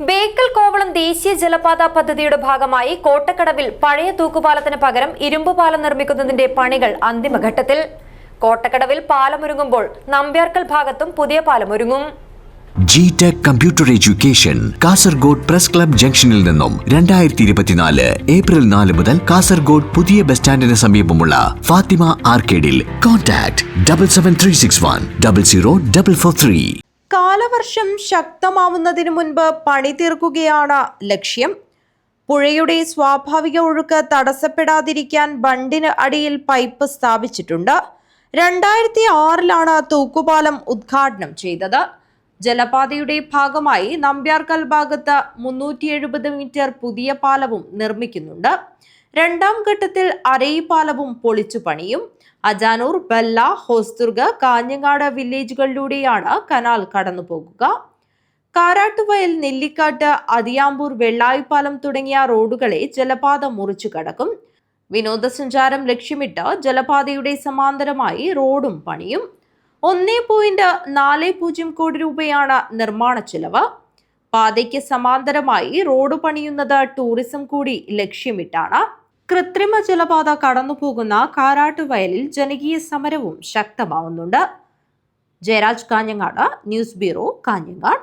ബേക്കൽ കോവളം ദേശീയ ജലപാത പദ്ധതിയുടെ ഭാഗമായി കോട്ടക്കടവിൽ പഴയ തൂക്കുപാലത്തിന് പകരം ഇരുമ്പ് പാലം നിർമ്മിക്കുന്നതിന്റെ പണികൾ അന്തിമഘട്ടത്തിൽ. കോട്ടക്കടവിൽ പാലമൊരുങ്ങുമ്പോൾ നമ്പ്യാർക്കൽ ഭാഗത്തും പുതിയ പാലമൊരുങ്ങും G tech computer education Kasaragod press club ജംഗ്ഷനിൽ നിന്നും രണ്ടായിരത്തി ഇരുപത്തിനാല് ഏപ്രിൽ നാല് മുതൽ കാസർഗോഡ് പുതിയ ബസ് സ്റ്റാൻഡിന് സമീപമുള്ള Fathima ആർക്കേഡിൽ. Contact double seven three six one double zero double four three കാലവർഷം ശക്തമാവുന്നതിന് മുൻപ് പണി തീർക്കുകയാണ് ലക്ഷ്യം. പുഴയുടെ സ്വാഭാവിക ഒഴുക്ക് തടസ്സപ്പെടാതിരിക്കാൻ ബണ്ടിന് അടിയിൽ പൈപ്പ് സ്ഥാപിച്ചിട്ടുണ്ട്. രണ്ടായിരത്തി ആറിലാണ് തൂക്കുപാലം ഉദ്ഘാടനം ചെയ്തത്. ജലപാതയുടെ ഭാഗമായി നമ്പ്യാർക്കൽ ഭാഗത്ത് മുന്നൂറ്റി എഴുപത് മീറ്റർ പുതിയ പാലവും നിർമ്മിക്കുന്നുണ്ട്. രണ്ടാം ഘട്ടത്തിൽ അരയിപ്പാലവും പൊളിച്ചു പണിയും. അജാനൂർ ബെല്ല ഹോസ്തുർഗ കാഞ്ഞങ്ങാട് വില്ലേജുകളിലൂടെയാണ് കനാൽ കടന്നു പോകുക. കാരാട്ടുവയൽ നെല്ലിക്കാട്ട് അതിയാമ്പൂർ വെള്ളായിപ്പാലം തുടങ്ങിയ റോഡുകളെ ജലപാത മുറിച്ചു കടക്കും. വിനോദസഞ്ചാരം ലക്ഷ്യമിട്ട് ജലപാതയുടെ സമാന്തരമായി റോഡും പണിയും. ഒന്നേ പോയിന്റ് നാല് പൂജ്യം കോടി രൂപയാണ് നിർമ്മാണ ചെലവ്. പാതയ്ക്ക് സമാന്തരമായി റോഡ് പണിയുന്നത് ടൂറിസം കൂടി ലക്ഷ്യമിട്ടാണ്. കൃത്രിമ ജലപാത കടന്നുപോകുന്ന കാരാട്ടുവയലിൽ ജനകീയ സമരവും ശക്തമാവുന്നുണ്ട്. Jayaraj Kanhangad news bureau Kanhangad.